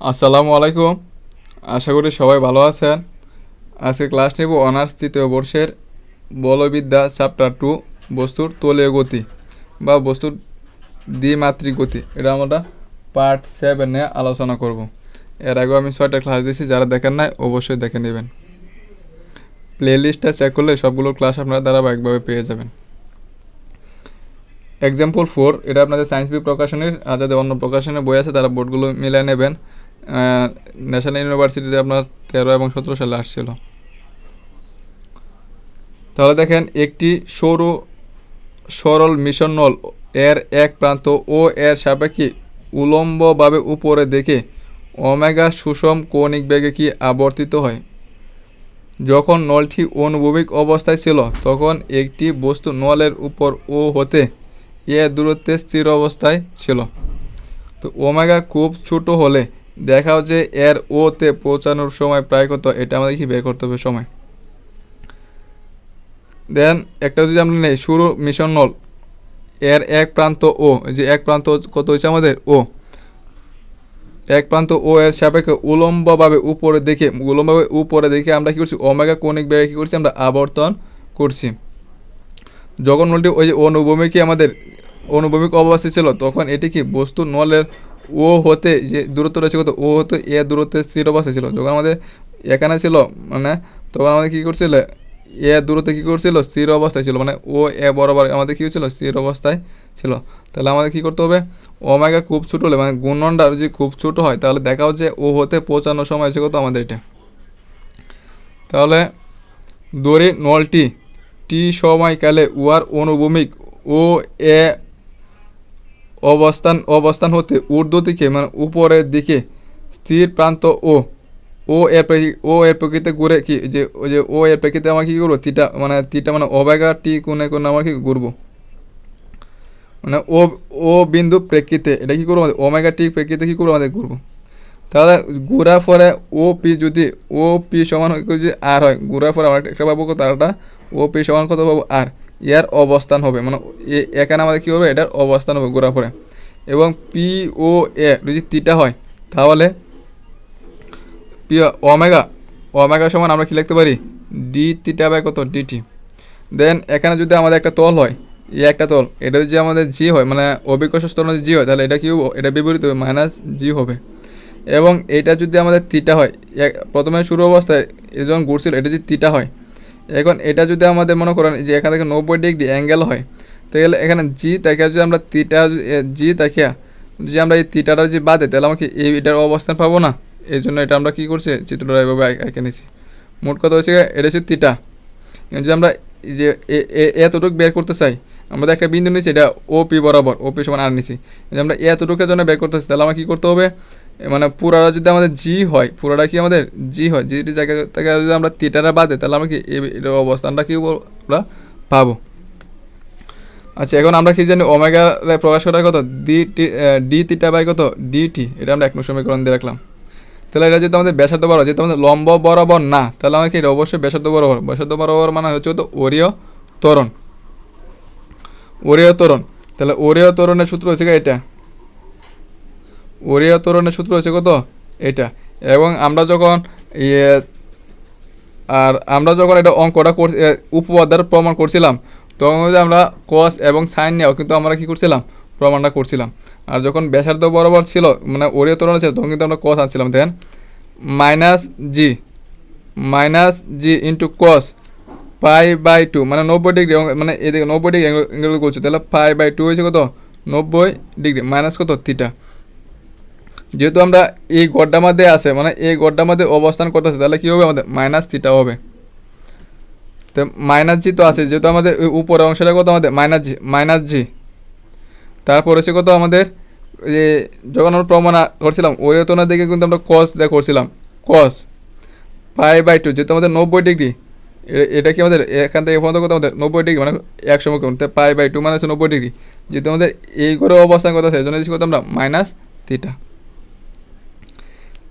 আসসালামু আলাইকুম। আশা করি সবাই ভালো আছেন। আজকে ক্লাস নেব অনার্স তৃতীয় বর্ষের বলবিদ্যা চ্যাপ্টার টু, বস্তুর তলীয় গতি বা বস্তুর দ্বিমাত্রিক গতি। এটা আমরা পার্ট সেভেনে আলোচনা করব। এর আগেও আমি ছয়টা ক্লাস দিয়েছি, যারা দেখেন নাই অবশ্যই দেখে নেবেন। প্লে লিস্টটা চেক করলে সবগুলো ক্লাস আপনারা ধারাবাহিকভাবে পেয়ে যাবেন। এক্সাম্পল ফোর এটা আপনাদের সায়েন্স বি প্রকাশনের, আর যাদের অন্য প্রকাশনের বই আছে, তারা বোর্ডগুলো মিলিয়ে নেবেন। ন্যাশনাল ইউনিভার্সিটিতে আপনার তেরো এবং সতেরো সালে আসছিল। তাহলে দেখেন, একটি সরু, সরল মিশন নল এর এক প্রান্ত ও এর সাপেক্ষে উলম্বভাবে উপরে দেখে ওমেগা সুষম কৌণিক বেগে কি আবর্তিত হয়? যখন নলটি অনুভূমিক অবস্থায় ছিল, তখন একটি বস্তু নলের উপর ও হতে এ দূরত্বে স্থির অবস্থায় ছিল। তো ওমেগা খুব ছোট হলে দেখাও যে এর ওতে পৌঁছানোর সময় প্রায় কত, এটা আমাদের কি বের করতে হবে? সময়। দেন, একটা যদি আমরা নেই, শুরু মিশন নল এর এক প্রান্ত ও যে এক প্রান্ত কত হয়েছে আমাদের? ও। এক প্রান্ত ও এর সাপেক্ষে উলম্বভাবে উপরে দেখে, উলম্বভাবে উপরে দেখে আমরা কী করছি? ওমেগা কৌণিক বেগে কী করছি? আমরা আবর্তন করছি। যখন নলটি, ওই যে অনুভূমিকে আমাদের অনুভূমিক অবস্থায় ছিল, তখন এটি কি? বস্তু নলের ও হতে যে দূরত্ব রয়েছে কত? ও হতে এ দূরত্বে স্থির অবস্থায় ছিল। যখন আমাদের এখানে ছিল মানে তখন আমাদের কী করছিল? এ দূরত্বে কী করছিল? স্থির অবস্থায় ছিল। মানে ও এ বরাবর আমাদের কী হচ্ছিল স্থির অবস্থায় ছিল। তাহলে আমাদের কী করতে হবে? ওমেগা খুব ছোটো হলে মানে গুণনটা যদি খুব ছোটো হয়, তাহলে দেখা হচ্ছে ও হতে পৌঁছানোর সময় হচ্ছে কত আমাদের এটা? তাহলে দড়ি নলটি। টি সময়কালে উহার অনুভূমিক ও এ অবস্থান অবস্থান হতে ঊর্ধ্ব দিকে মানে উপরের দিকে স্থির প্রান্ত ও ও এর ও এর প্রকৃতি ঘুরে কি, যে যে ও এর প্রেক্ষিতে আমার কী করব? তিটা মানে তিটা মানে অবেগা টি কোণে কোণে আমার কি ঘুরবো? মানে ও ও বিন্দু প্রেক্ষিতে, এটা কী করব আমাদের? ওমেগা টি প্রেক্ষিতে কী করব আমাদের ঘুরবো? তাহলে ঘোরার পরে ও পি যদি, ও পি সমান যদি আর হয়, ঘোরার পরে আমরা একটা পাবো কত? আরটা ও পি সমান কত পাবো? আর। এর অবস্থান হবে মানে এখানে আমাদের কী হবে এটার অবস্থান হবে ঘোরার পরে। এবং পি ও এ যদি তিটা হয়, তাহলে পি ওমেগা ওমেগা সমান আমরা কী লিখতে পারি? ডি তিটা বাই কত? ডিটি দেন এখানে যদি আমাদের একটা তল হয়, এই একটা তল, এটা যদি আমাদের জি হয় মানে অভিকর্ষ স্তর জি হয়, তাহলে এটা কি এটা বিপরীত হবে মাইনাস জি হবে। এবং এটা যদি আমাদের তিটা হয় প্রথমে শুরু অবস্থায় এটা যখন ঘুরছিল, এটা যদি তিটা হয়, এখন এটা যদি আমাদের মনে করেন যে এখান থেকে নব্বই ডিগ্রি অ্যাঙ্গেল হয় তাহলে এখানে জি তাকিয়া যদি আমরা তিটা জি তাকিয়া যদি আমরা এই তিটাটা যদি বাদে তাহলে আমাকে এই এটার অবস্থান পাবো না। এই জন্য এটা আমরা কী করছি? চিত্রটা এভাবে এঁকে নিছি। মোট কথা হচ্ছে এটা হচ্ছে তিটা যদি আমরা যে এতটুকু বের করতে চাই, আমাদের একটা বিন্দু নিচ্ছি এটা ও পি বরাবর ও পি সমান আর নিচ্ছি যদি আমরা এতটুকুর জন্য বের করতে চাই, তাহলে আমার কী করতে হবে? মানে পুরাটা যদি আমাদের জি হয়, পুরাটা কি আমাদের জি হয়? জিটি জায়গা থেকে যদি আমরা তিটাটা বাদে তাহলে আমরা কি এটার অবস্থানটা কি আমরা পাবো। আচ্ছা এখন আমরা কি জানি, ওমেগা প্রকাশ করা কত? D t d theta by কত? ডিটি এটা আমরা এক সমীকরণ দিয়ে রাখলাম। তাহলে এটা যেহেতু আমাদের ব্যাসার্ধ বরাবর, যেহেতু আমাদের লম্ব বরাবর না, তাহলে আমাকে এটা অবশ্যই ব্যাসার্ধ বরাবর ব্যাসার্ধ বরাবর মানে হচ্ছে তো ওরিয় ত্বরণ। ওরিয় ত্বরণ। তাহলে ওরিয় ত্বরণের সূত্র হচ্ছে এটা। ওরিয় ত্বরণের সূত্র হচ্ছে কত? এটা। এবং আমরা যখন আর আমরা যখন এটা অঙ্কটা করছি উপপাদ্যের প্রমাণ করছিলাম তখন আমরা কস এবং সাইন নিয়েও কিন্তু আমরা কী করছিলাম? প্রমাণটা করছিলাম। আর যখন ব্যাসার্ধ বরাবর ছিল মানে ওরিয় ত্বরণ ছিল, তখন কিন্তু আমরা কস আনছিলাম। দেখেন minus g minus g into cos pi by two মানে নব্বই ডিগ্রি মানে এদিকে নব্বই ডিগ্রি অ্যাঙ্গেল করছে, তাহলে পাই বাই টু হয়েছে কত? নব্বই ডিগ্রি মাইনাস কত? থিটা যেহেতু আমরা এই গড্ডার মধ্যে আছে মানে এই গড্ডার মধ্যে অবস্থান করতেছে, তাহলে কী হবে আমাদের? মাইনাস থিটা হবে। তো মাইনাস জি তো আছে, যেহেতু আমাদের ওই উপরের অংশটা কত আমাদের? Minus g minus g. তারপর হচ্ছে কত আমাদের? যে যখন আমরা প্রমাণ করছিলাম ওরিয়তনার দিকে কিন্তু আমরা কস দিয়ে করছিলাম। কস পাই বাই টু যেহেতু আমাদের নব্বই ডিগ্রি এটা কি আমাদের এখান থেকে পর্যন্ত কত আমাদের? নব্বই ডিগ্রি মানে একশো মুখ পাই বাই টু মানে হচ্ছে নব্বই ডিগ্রি। যেহেতু আমাদের এই করে অবস্থান কথা এই জন্য কত আমরা? মাইনাস থিটা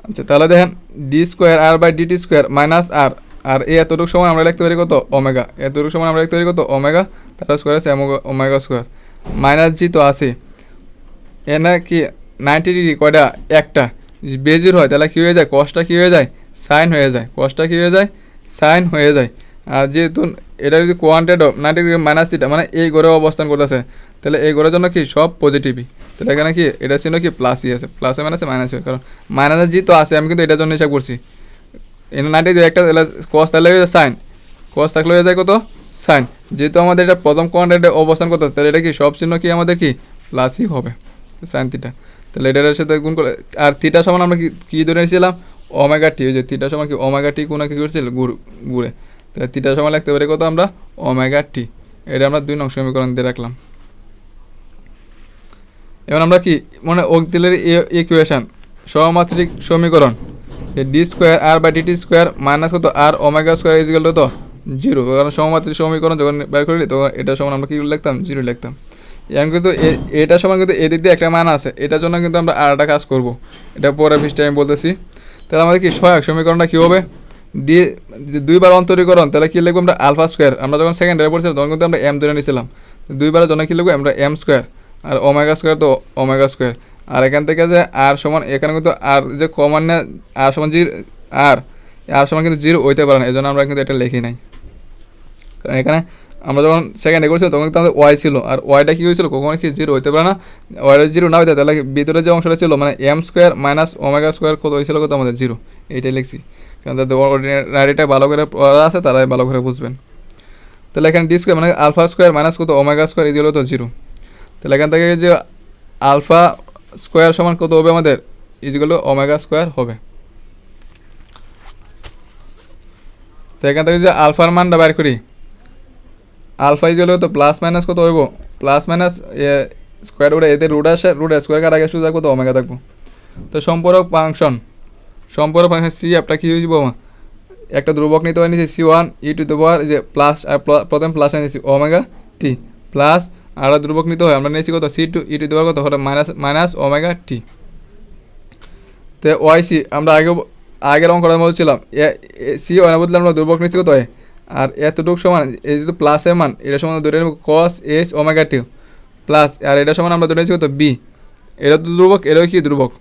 আচ্ছা তাহলে দেখেন d square r by dt square minus r r এই এতটুকু সময় আমরা লিখতে পারি কত? ওমেগা। এতটুকু সময় আমরা লিখতে পারি কত? ওমেগা। তার স্কোয়ার আছে ওমেগা স্কোয়ার মাইনাস জি তো আছে এনে কি নাইনটি ডিগ্রি কয়টা? একটা। বেজির হয়, তাহলে কী হয়ে যায়? কসটা কী হয়ে যায়? সাইন হয়ে যায়। কসটা কী হয়ে যায়? সাইন হয়ে যায়। আর যেহেতু এটা যদি কোয়ান্টেড নাইনটি ডিগ্রি মাইনাস থিটা মানে এই ঘরে অবস্থান করতেছে, তাহলে এই ঘরের জন্য কি? সব পজিটিভই তাহলে এখানে কি? এটা ছিল কি? প্লাসই আছে। প্লাসে মাইনাসে মাইনাস কারণ মাইনাসের জি তো আছে, আমি কিন্তু এটার জন্য হিসাব করছি। নাইনটি একটা কস তাহলে হয়ে যায় সাইন। কস থাকলে হয়ে যায় কত? সাইন। যেহেতু আমাদের এটা প্রথম কোয়ান্টেডে অবস্থান করতে তাহলে এটা কি? সব চিহ্ন কি আমাদের কি? প্লাসই হবে, সাইন থিটা। তাহলে এটার সাথে গুণ করে, আর থিটা সমান আমরা কি, কী ধরে নিয়েছিলাম? ওমেগা টি, ওই যে থিটা সমান কি, ওমেগা টি গুণা কি করেছিল? গুড়, গুড়ে। তাহলে থিটা সমান লিখতে পারি কত আমরা? Omega t. এটা আমরা দুই নং সমীকরণ দিয়ে রাখলাম। এবার আমরা কি মানে অক্সিলারি ইকুয়েশন সমাত্রিক সমীকরণ। D square r by dt square minus কত r omega square is equal to zero কারণ সহমাত্রিক সমীকরণ যখন বের করি তখন এটা সমান আমরা কী লিখতাম? জিরো লিখতাম। এখন কিন্তু এটা সমান কিন্তু এদিক দিয়ে একটা মান আছে। এটার জন্য কিন্তু আমরা আর একটা কাজ করব। এটা পরে পৃষ্ঠে আমি বলতেছি। তাহলে আমাদের কি সহায়ক সমীকরণটা কী হবে? ডি দুইবার অন্তরীকরণ, তাহলে কী লিখব আমরা আলফা স্কোয়ার আমরা যখন সেকেন্ড ইয়ারে পড়ছিলাম, তখন কিন্তু আমরা এম ধরে নিয়েছিলাম দুইবারের জন্য কী লিখব? আমরা এম স্কোয়ার আর ওমেগা স্কোয়ার তো ওমেগা স্কোয়ার আর এখান থেকে যে আর সমান, এখানে কিন্তু আর যে কমান না আর সমান জির, আর আর সমান কিন্তু জিরো হইতে পারে না এই জন্য আমরা কিন্তু এটা লিখি নাই। কারণ এখানে আমরা যখন সেকেন্ডে করছিলাম তখন কিন্তু আমাদের ওয়াই ছিল, আর ওয়াইটা কী হয়েছিল? কখনো কি জিরো হইতে পারে না? ওয়াইটা জিরো না হইতে, তাহলে ভিতরে যে অংশটা ছিল মানে m square minus omega square কত হয়েছিল কত? আমাদের জিরো। এইটাই লিখছি। কারণ তাদের অর্ডিনারিটা ভালো করে পড়া আছে, তারাই ভালো করে বুঝবেন। তাহলে এখানে ডি স্কোয়ার মানে আলফা স্কোয়ার মাইনাস কত? ওমেগা স্কোয়ার এই তো জিরো। তাহলে এখান থেকে যে আলফা স্কোয়ার সমান কত হবে আমাদের? ইজিগুলো ওমেগা স্কোয়ার হবে। তো এখান থেকে যে আলফার মানটা বের করি, আলফা ইজিগুলো তো প্লাস মাইনাস কত হইব? প্লাস মাইনাস স্কোয়ার রুটে এতে রুট আসে রুট স্কোয়ার কাটা আগে শুধু থাকব তো ওমেগা থাকব। তো সম্পূরক ফাংশন সম্পূরক ফাংশন সি অ্যাপটা কী হয়েছিল একটা ধ্রুবক নিতে হয় নিয়েছি C one e to the power যে প্লাস প্রথম প্লাস নিয়েছি ওমেগা টি প্লাস আর ধ্রুবক নিতে হয়। আমরা নিয়েছি কত? C two e to the power কত? হলো মাইনাস মাইনাস ওমেগা টি তো ওয়াই সি আমরা আগে, আগের অঙ্ক করার বলছিলাম সি ওয়ান বদলে আমরা ধ্রুবক নিচ্ছি কত? হয় আর এতটুকু সমান, এই যেহেতু প্লাসের মান, এটা সমান ধরে নেব cos h omega t plus আর এটা সমান আমরা ধরে নিচ্ছি কত? বি এটা তো ধ্রুবক এটাও কি ধ্রুবক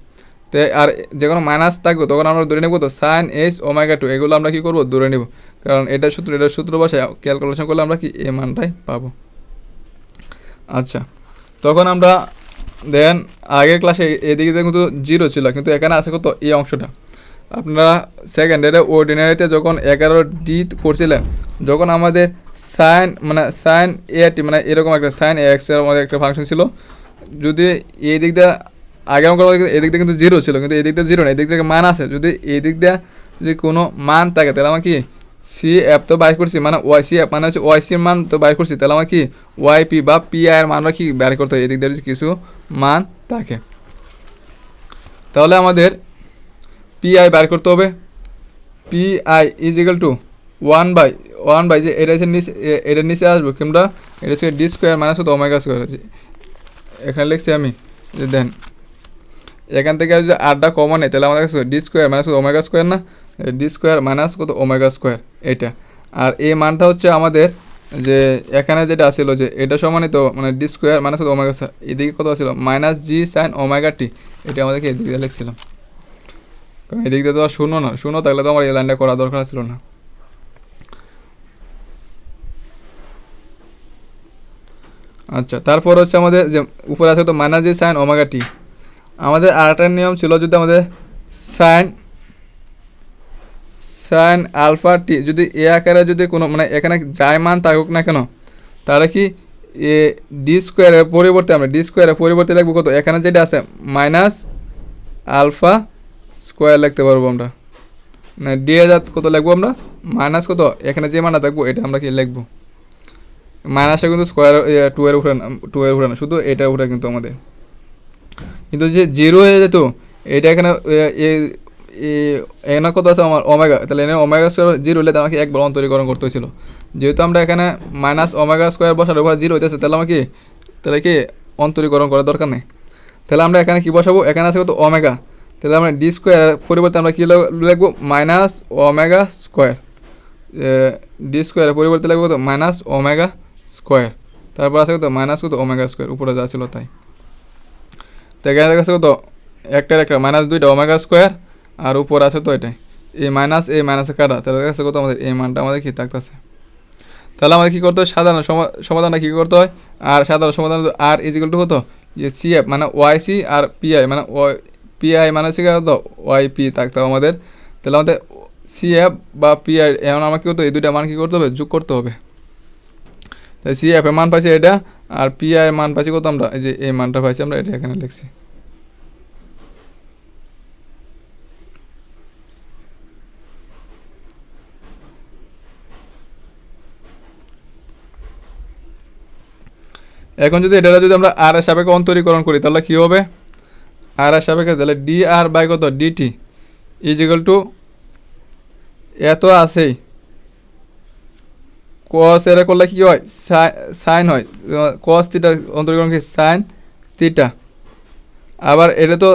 তো, আর যে কোনো মাইনাস থাকবে, তখন আমরা ধরে নেব তো সাইন এইচ ওমেগা টু এগুলো আমরা কী করব? ধরে নেব। কারণ এটা সূত্র এটা সূত্র বসে ক্যালকুলেশন করলে আমরা কি এ মানটাই পাবো। আচ্ছা। তখন আমরা দেন আগের ক্লাসে এদিকে কিন্তু জিরো ছিল, কিন্তু এখানে আছে কত এই অংশটা। আপনারা সেকেন্ডারে অর্ডিনারিতে যখন এগারো ডি করছিলেন, যখন আমাদের সাইন মানে সাইন এ টি মানে এরকম একটা সাইন এ এক্সের আমাদের একটা ফাংশন ছিল, যদি এই দিক দিয়ে আগের অঙ্ক এদিক দিয়ে কিন্তু জিরো ছিল, কিন্তু এদিক দিয়ে জিরো না এদিক থেকে মান আছে। যদি এই দিক দিয়ে যদি কোনো মান থাকে, তাহলে আমার কি সি অ্যাপ তো বাইর করছি মানে ওয়াই সি অ্যাপ মানে হচ্ছে ওয়াই সির মান তো বাইর করছি, তাহলে আমার কি ওয়াই পি বা পি আই এর মানটা কি বের করতে হয়? এদিক দিয়ে কিছু মান থাকে। তাহলে আমাদের পি আই বের করতে হবে। P I is equal to one by one by যে এটা হচ্ছে নিচে এটার নিচে আসব, কিংবা এটা হচ্ছে ডি স্কোয়ার মাইনাস কত ওমেগা স্কোয়ার আছে এখানে লিখছি আমি, যে দেন, এখান থেকে যদি আটটা কমন নেই তাহলে আমাদের ডি স্কোয়ার মাইনাস কত ওমেগা স্কোয়ার না? ডি স্কোয়ার মাইনাস কত ওমেগা স্কোয়ার এটা। আর এই মানটা হচ্ছে আমাদের যে এখানে যেটা আসছিল যে এটা সমানই তো মানে ডি স্কোয়ার মাইনাস কত ওমেগা এদিকে কত ছিল minus g sine omega t এটা আমাদেরকে এদিক দিয়ে লিখছিলাম কারণ এদিক দিয়ে তো আর শূন্য না শূন্য থাকলে তো আমার এই লাইনটা করা দরকার ছিল না। আচ্ছা তারপর হচ্ছে আমাদের যে উপরে আছে তো minus g sine omega t আমাদের আরেকটা নিয়ম ছিল যদি আমাদের সাইন সাইন আলফা টি, যদি এ আকারে যদি কোনো মানে এখানে যাই মান থাকুক না কেন, তাহলে কি এ ডি স্কোয়ারের পরিবর্তে আমরা ডি স্কোয়ারের পরিবর্তে লিখব কত? এখানে যেটা আছে মাইনাস আলফা স্কোয়ার লিখতে পারব আমরা। না ডি এ কত লিখব আমরা? মাইনাস কত? এখানে যে মানটা থাকব, এটা আমরা কি লিখব? মাইনাসটা কিন্তু স্কোয়ার টু এর উপরে টু এর উপরে না, শুধু এটার উপরে কিন্তু আমাদের। কিন্তু যে জিরো হয়ে যেত, এটা এখানে এখানে কত আছে? আমার ওমেগা তাহলে এনে ওমেগা স্কোয়ার জিরো হলে আমাকে একবার অন্তরীকরণ করতে হয়েছিল। যেহেতু আমরা এখানে মাইনাস ওমেগা স্কোয়ার বসার উপর জিরো হইতেছে, তাহলে আমাকে, তাহলে কি অন্তরীকরণ করার দরকার নেই? তাহলে আমরা এখানে কি বসাবো? এখানে আছে কত ওমেগা তাহলে আমরা ডি স্কোয়ার পরিবর্তে আমরা কী লিখব? মাইনাস ওমেগা স্কোয়ার ডি স্কোয়ারের পরিবর্তে লিখব কত? মাইনাস ওমেগা স্কোয়ার তারপর আছে কত? মাইনাস কত? ওমেগা স্কোয়ার উপরে যা ছিল তাই। তো এখানে দেখা কত? একটার একটা। মাইনাস দুইটা ওমেগা স্কোয়ার আর উপর আছে তো এটাই। এ মাইনাস এই মাইনাসে কাটা। তাহলে কাছে কত আমাদের এই মানটা আমাদের কি থাকতেছে? তাহলে আমাদের কী করতে হয়? সাধারণ সমা- সমাধানটা কী করতে হয়? আর সাধারণ সমাধান আর ইজিক্যাল টু কত? যে সিএফ মানে ওয়াই সি আর পিআই মানে ওয়াই পিআই মানে হচ্ছে কত? ওয়াই পি থাকতে হবে আমাদের। তাহলে আমাদের সিএফ বা পিআই এমন আমার কী করতে হবে? এই দুইটা মান কী করতে হবে? যোগ করতে হবে। তাই সিএফ এর মান পাইছি এটা, আর পিআই এর মান পাইছি কত আমরা? এই যে এই মানটা পাইছি আমরা, এটা এখানে লিখছি। এখন যদি এটা যদি আমরা আর এর সাপেক্ষে অন্তরীকরণ করি, তাহলে কী হবে? আর এর সাপেক্ষে তাহলে ডি আর বাই কত? ডিটি ইজিক্যাল টু এত আছেই কস এর করলে কি হয়? সাইন হয়। কস থিটা অন্তরীকরণ কি সাইন থিটা আবার এটা তো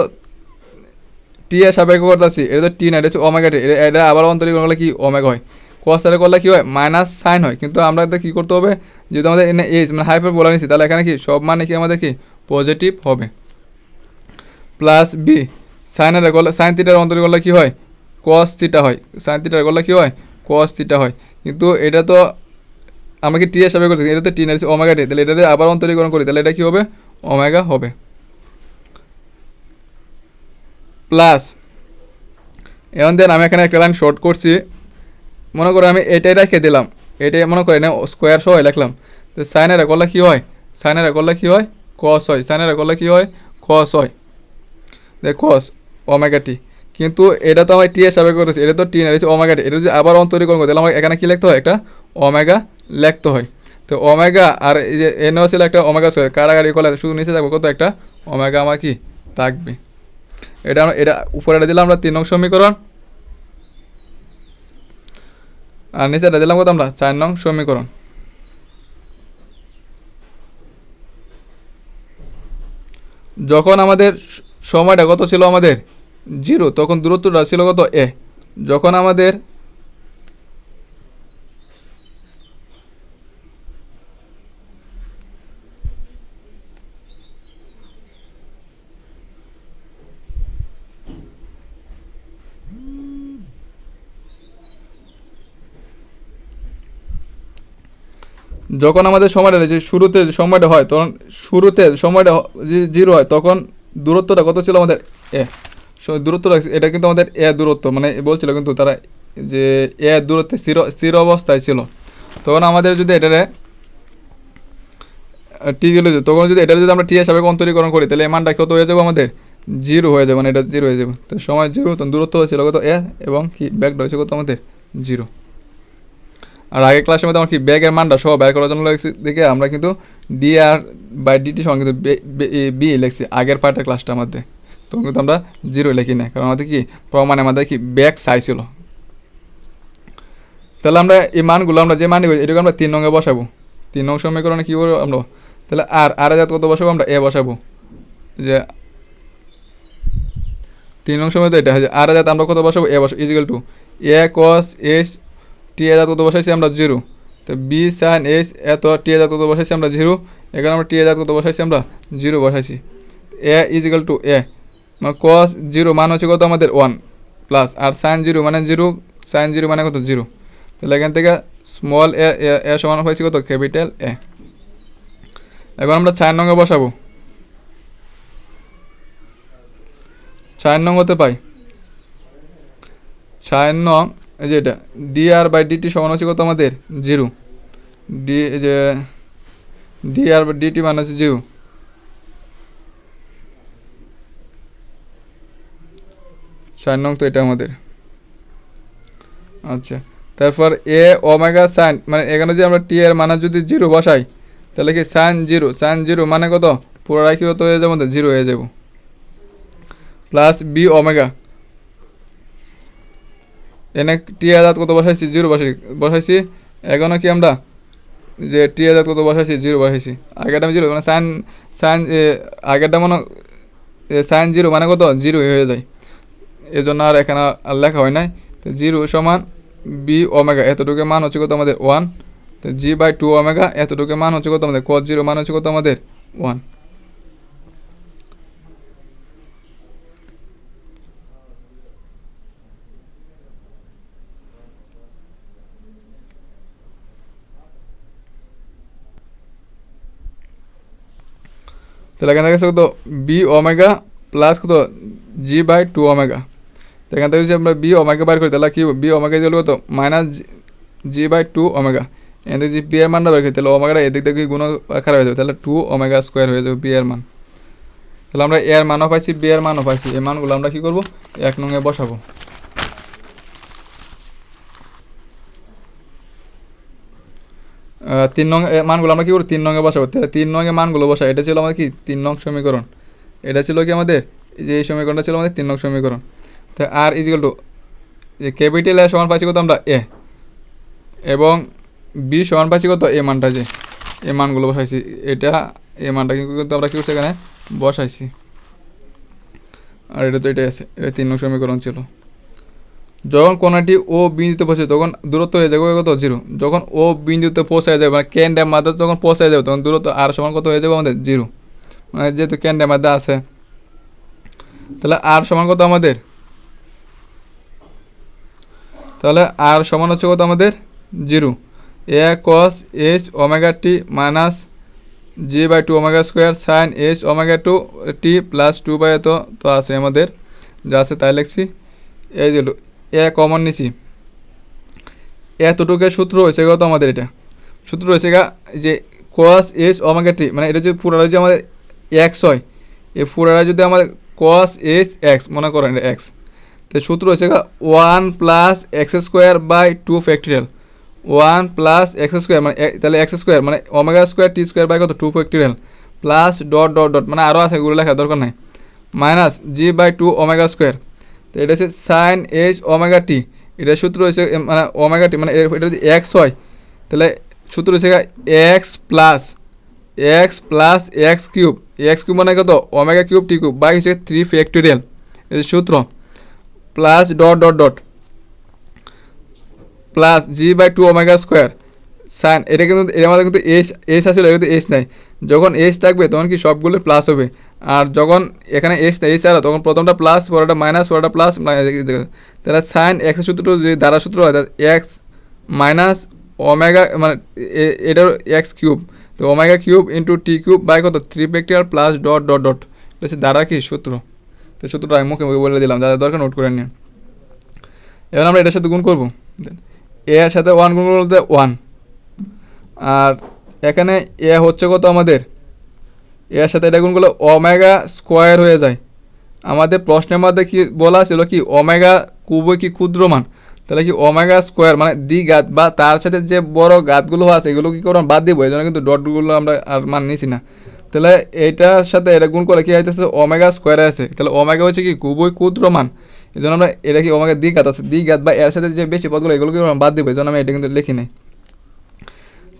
টি এর সাপেক্ষে করতেছি এটা তো টি না, এটা হচ্ছে ওমেগা টি এটা আবার অন্তরীকরণ করলে কি? ওমেগা হয়। কস এর করলে কি হয়? মাইনাস সাইন হয়। কিন্তু আমরা কী করতে হবে? যেহেতু আমাদের এনে এইচ মানে হাইফার বলে নিচ্ছি তাহলে এখানে কি? সব মানে কি আমাদের কি? পজিটিভ হবে। প্লাস বি সাইনের করলে সাইন থিটার অন্তরীকরণ করলে কি হয়? কস থিটা হয়। সাইন থিটার করলে কি হয়? কস থিটা হয়। কিন্তু এটা তো আমরা কি টি সাপেক্ষে করছি এটা তো টি ওমেগা টি তাহলে এটাতে আবার অন্তরীকরণ করি, তাহলে এটা কি হবে? ওমেগা হবে। প্লাস এখন দেন আমি এখানে একটা লাইন শর্ট করছি। মনে করো আমি এটাই রেখে দিলাম। এটাই মনে করি না স্কোয়ার সহ লিখলাম। তো সাইনের করলে কী হয়? সাইনের করলে কী হয়? কস হয়। সাইনের করলে কী হয়? কস হয়। দেখ কস টি কিন্তু এটা তো আমার টি এর সাপেক্ষে করতেছি। এটা তো টি না, এটা ওমেগা টি এটা যদি আবার অন্তরীকরণ করি, তাহলে আমার এখানে কী লিখতে হয়? একটা ওমেগা লিখতে হয়। তো ওমেগা আর এই যে এনও ছিল একটা ওমেগা স্কোয়ার কারাগারি করলে শুধু নিচে থাকবে, কত একটা? ওমেগা আমার কি? থাকবে। এটা আমরা, এটা উপরে দিলাম আমরা তিন নং সমীকরণ। আর নিচে এটা দিলাম কত আমরা? চার নং সমীকরণ। যখন আমাদের সময়টা কত ছিল আমাদের? জিরো। তখন দূরত্বটা ছিল কত? এ। যখন আমাদের যখন আমাদের সময়টা যে শুরুতে সময়টা হয়, তখন শুরুতে সময়টা জিরো হয়, তখন দূরত্বটা কত ছিল আমাদের? এ দূরত্বটা এটা কিন্তু আমাদের এ দূরত্ব মানে বলছিল কিন্তু তারা যে এ দূরত্বে স্থির স্থির অবস্থায় ছিল। তখন আমাদের যদি এটারে টি গেলে তখন যদি এটা যদি আমরা টি হিসাবে অন্তরীকরণ করি, তাহলে এই মানটা কত হয়ে যাবে আমাদের? জিরো হয়ে যাবে মানে এটা জিরো হয়ে যাবে। তো সময় জিরো তখন দূরত্ব ছিল কত? এ এবং কি ব্যাগটা হয়েছে কত আমাদের? জিরো। আর আগের ক্লাসের মধ্যে আমার কি ব্যাগের মানটা সহ বের করার জন্য লিখছি দেখে আমরা কিন্তু ডি আর বাই ডিটি সঙ্গে কিন্তু বি লিখছি আগের পার্টের ক্লাসটা আমাদের তখন কিন্তু আমরা জিরো লিখি না কারণ আমাদের কি প্রমাণে আমাদের কি ব্যাগ সাইজ ছিল। তাহলে আমরা এই মানগুলো আমরা যে মান নিব এটাকে আমরা তিন নঙ্গে বসাবো। তিন নং সমীকরণে কী করব আমরা? তাহলে আর আর জাত কত বসাবো আমরা? এ বসাবো। যে তিন নং সময় তো এটা হয় আর জাত আমরা কত বসাবো? এ বসাবো। Is equal to A cos s t এ জাত কত বসাইছি আমরা জিরো। তো বি সাইন এস এত টি এ জাত কত বসাইছি আমরা জিরো। এখানে আমরা টি এ জাত কত বসাইছি আমরা জিরো বসাইছি। এ ইজিক্যাল টু এ মানে কস জিরো মান হচ্ছে কত আমাদের one plus r sine zero মানে জিরো সাইন জিরো মানে কত জিরো। তাহলে এখান থেকে স্মল এ এ- সমান হয়েছে কত? ক্যাপিটাল এ এখন আমরা চার নঙ্গে বসাবো। চার নং হতে পাই। চার নং এই যে এটা ডি আর বাই ডিটি সমান হচ্ছে কত আমাদের? জিরো। ডি যে ডি আর বাই ডিটি মানে হচ্ছে জিরো। চার নং তো এটা আমাদের। আচ্ছা তারপর এ ওমেগা সাইন মানে এখানে যদি আমরা টি এর মানে যদি জিরো বসাই, তাহলে কি সাইন জিরো? সাইন জিরো মানে কত? পুরোটাই কি কত হয়ে যাব? জিরো হয়ে যাব। প্লাস বি ওমেগা এনে টি হাজার কত বসাইছি? জিরো বসাই বসাইছি। এখনও কি আমরা? যে টি হাজার কত বসাইছি? জিরো বসাইছি। আগেরটা জিরো মানে সাইন সাইন আগেরটা মনে সাইন জিরো মানে কত? জিরো হয়ে যায়। এই জন্য আর এখানে আর লেখা হয় নাই। তো জিরো সমান বি ওমেগা, এতটুকু মান হচ্ছে কত আমাদের ওয়ান? তো জি বাই টু ওমেগা, এতটুকু মান হচ্ছে কত আমাদের? কত জিরো মান হচ্ছে কত আমাদের ওয়ান? তাহলে এখান থেকে কত? বি ওমেগা প্লাস কত? জি বাই টু ওমেগা তো এখান থেকে যদি আমরা বি ওমেগা বার করি, তাহলে কি বি ওমেগা দিলে কত? Minus g by two omega এখান থেকে যদি বি এর মানটা বের করি, তাহলে ওমেগাটা এদিক থেকে গুণ আকার হয়ে যাবে। তাহলে টু ওমেগা স্কোয়ার হয়ে যাবে বি এর মান। তাহলে আমরা এর মানও পাইছি বি এর মানও পাইছি। এই মানগুলো আমরা কি করব? এক নঙে বসাবো। তিন নং মানগুলো আমরা কী করব তিন নঙে বসাবো। তিন নঙে মানগুলো বসা এটা ছিল আমাদের কি? তিন নং সমীকরণ। এটা ছিল কি আমাদের? যে এই সমীকরণটা ছিল আমাদের তিন নং সমীকরণ। তো আর ইজিক্যাল টু যে ক্যাপিটাল এ সমান পাচ্ছি কত আমরা? এ এবং বি সমান পাচ্ছি কত? এ মানটা যে। এ মানগুলো বসাইছি। এটা এ মানটা কিন্তু আমরা কী করছি এখানে? বসাইছি। আর এটা তো এটাই আছে। এটা তিন নং সমীকরণ ছিল। যখন কোনটি ও বিন্দুতে পৌঁছে তখন দূরত্ব হয়ে যাবে কত? জিরো। যখন ও বিন্দুতে পৌঁছায় যাবে মানে ক্যান্ডের মাধ্যমে যখন পৌঁছায় যাবে তখন দূরত্ব আর সমান কত হয়ে যাবে আমাদের? জিরো। মানে যেহেতু ক্যান্ডের মধ্যে আছে, তাহলে আর সমান কত আমাদের? তাহলে আর সমান হচ্ছে কত আমাদের? Zero. A cos h omega t minus g by two omega square sine h omega two t plus two by এত, তো আছে আমাদের। যা আছে তাই লিখছি। এই দিল এ কমন নিছি। এতটুকু সূত্র হয়েছে কত আমাদের এটা। সূত্র হয়েছে গা, যে কস এইচ ওমেগা টি মানে এটা যদি পুরাটা যদি আমাদের এক্স হয় এই পুরাটা যদি আমাদের কস এইচ এক্স মনে করেন এটা এক্স তো সূত্র হচ্ছে গা one plus x square by two factorial one plus x square মানে তাহলে এক্স স্কোয়ার মানে omega square t square by কত? Two factorial plus dot dot dot মানে আরও আছে, এগুলো লেখার দরকার নাই। Minus g by two omega square তো এটা হচ্ছে সাইন এইচ ওমেগা টি এটা সূত্র হচ্ছে মানে ওমেগা টি মানে এটা যদি এক্স হয়, তাহলে সূত্র হচ্ছে x plus x plus x cube x cube মানে কত? Omega cube t cube by হচ্ছে থ্রি ফ্যাক্টোরিয়াল সূত্র plus dot dot dot plus g by two omega square sine এটা কিন্তু, এটা আমাদের কিন্তু এস এস আসলে এটা কিন্তু এস নাই। যখন এস থাকবে, তখন কি সবগুলো প্লাস হবে? আর যখন এখানে এস এস ছাড়া তখন প্রথমটা প্লাস পরেরটা মাইনাস পরেরটা প্লাস তাহলে সাইন এক্স সূত্র যে দ্বারা সূত্র হয় এক্স মাইনাস ওমেগা মানে এটার এক্স কিউব তো omega cube into t cube by কত? Three factorial plus dot dot dot হচ্ছে দ্বারা কি? সূত্র। তো সূত্রটা আমি মুখে মুখে বলে দিলাম যাদের দরকার নোট করে নিন। এবার আমরা এটার সাথে গুণ করব। এর সাথে ওয়ান গুণ বলতে ওয়ান আর এখানে এ হচ্ছে কত আমাদের? এর সাথে এটা গুণ করলে ওমেগা স্কোয়ার হয়ে যায়। আমাদের প্রশ্নের মধ্যে কি বলা ছিল কি ওমেগা খুবই কি ক্ষুদ্র মান তাহলে কি ওমেগা স্কোয়ার মানে দ্বি গাত বা তার সাথে যে বড় গাতগুলো আছে, এগুলো কি করব বাদ দিব এই জন্য কিন্তু ডটগুলো আমরা আর মান নিছি না। তাহলে এটার সাথে এটা গুণ করলে কি হইতেছে ওমেগা স্কোয়ার আছে। তাহলে ওমেগা হচ্ছে কি কুবই ক্ষুদ্র মান এই জন্য আমরা এটা কি ওমেগা দ্বিঘাত আছে, দ্বি গাত বা এর সাথে যে বেশি পদগুলো, এগুলো কি বাদ দিব এই জন্য আমি এটা কিন্তু লিখি নাই।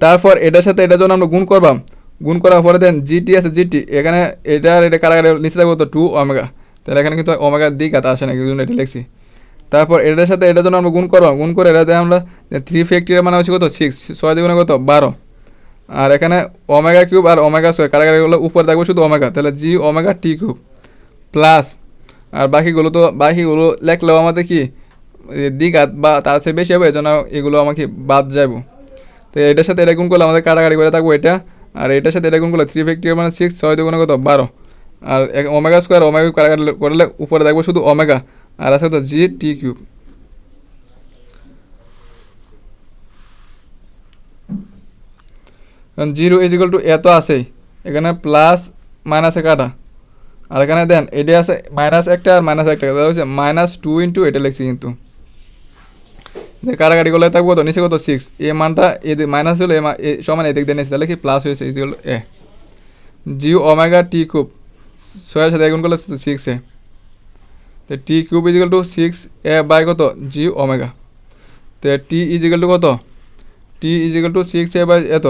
তারপর এটার সাথে এটা যখন আমরা গুণ করবাম গুণ করার পরে দেন জিটি আছে জিটি এখানে এটার এটা কারাগারে নিচে থাকবে তো টু ওমেগা তাহলে এখানে কিন্তু ওমেগা দ্বিঘাত আসে না জন্য এটা লিখছি। তারপর এটার সাথে এটার জন্য আমরা গুণ করবাম গুণ করে এটাতে আমরা থ্রি ফ্যাক্টরিয়াল মানে হচ্ছে কত? সিক্স ছয় দ্বিগুণে কত? বারো। আর এখানে ওমেগা কিউব আর ওমেগা স্কোয়ার কারাগারিগুলো উপরে থাকবে শুধু ওমেগা তাহলে g omega t cube plus আর বাকিগুলো তো, বাকিগুলো লেখলেও আমাদের কি দ্বিঘাত বা তার চেয়ে বেশি হবে এই জন্য এগুলো আমাকে বাদ যাব তো এটার সাথে এটা গুণ করলে আমাদের কাটাকাটি করে থাকব এটা আর এটার সাথে এটা গুণ করলে থ্রি ফ্যাক্টরি মানে সিক্স ছয় দুগুণে কত? বারো। আর ওমেগা স্কোয়ার ওমেগা করলে উপরে থাকব শুধু ওমেগা আর আছে তো g t cube zero is equal to এত আছেই। এখানে প্লাস মাইনাসে কাটা। আর এখানে দেন, এটা আছে মাইনাস একটা আর মাইনাস একটা। হচ্ছে মাইনাস টু ইন্টু এটা লিখছি কিন্তু। কাটাকাটি করলে থাকব তো, নিচে কত? সিক্স এ মানটা এদিক মাইনাস হলো, এ এ সমান এদিক দিয়ে নিয়েছে তাহলে কি প্লাস হয়েছে? এদিক হলো এ। জি ওমেগা টি কিউব ছয়ের সাথে এগুন করলে সিক্স এ। তো t cube is equal to six A by কত? জি ওমেগা তো টি ইজিক্যাল টু কত? T is equal to six A by এত।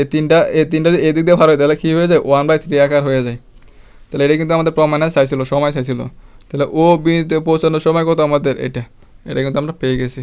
এ তিনটা এ তিনটা যদি এদিক দিয়ে ভার হয়, তাহলে কী হয়ে যায়? ওয়ান বাই থ্রি আকার হয়ে যায়। তাহলে এটা কিন্তু আমাদের প্রমাণে চাইছিল, সময় চাইছিল। তাহলে ও বিতে পৌঁছানোর সময় কত আমাদের? এটা। এটা কিন্তু আমরা পেয়ে গেছি।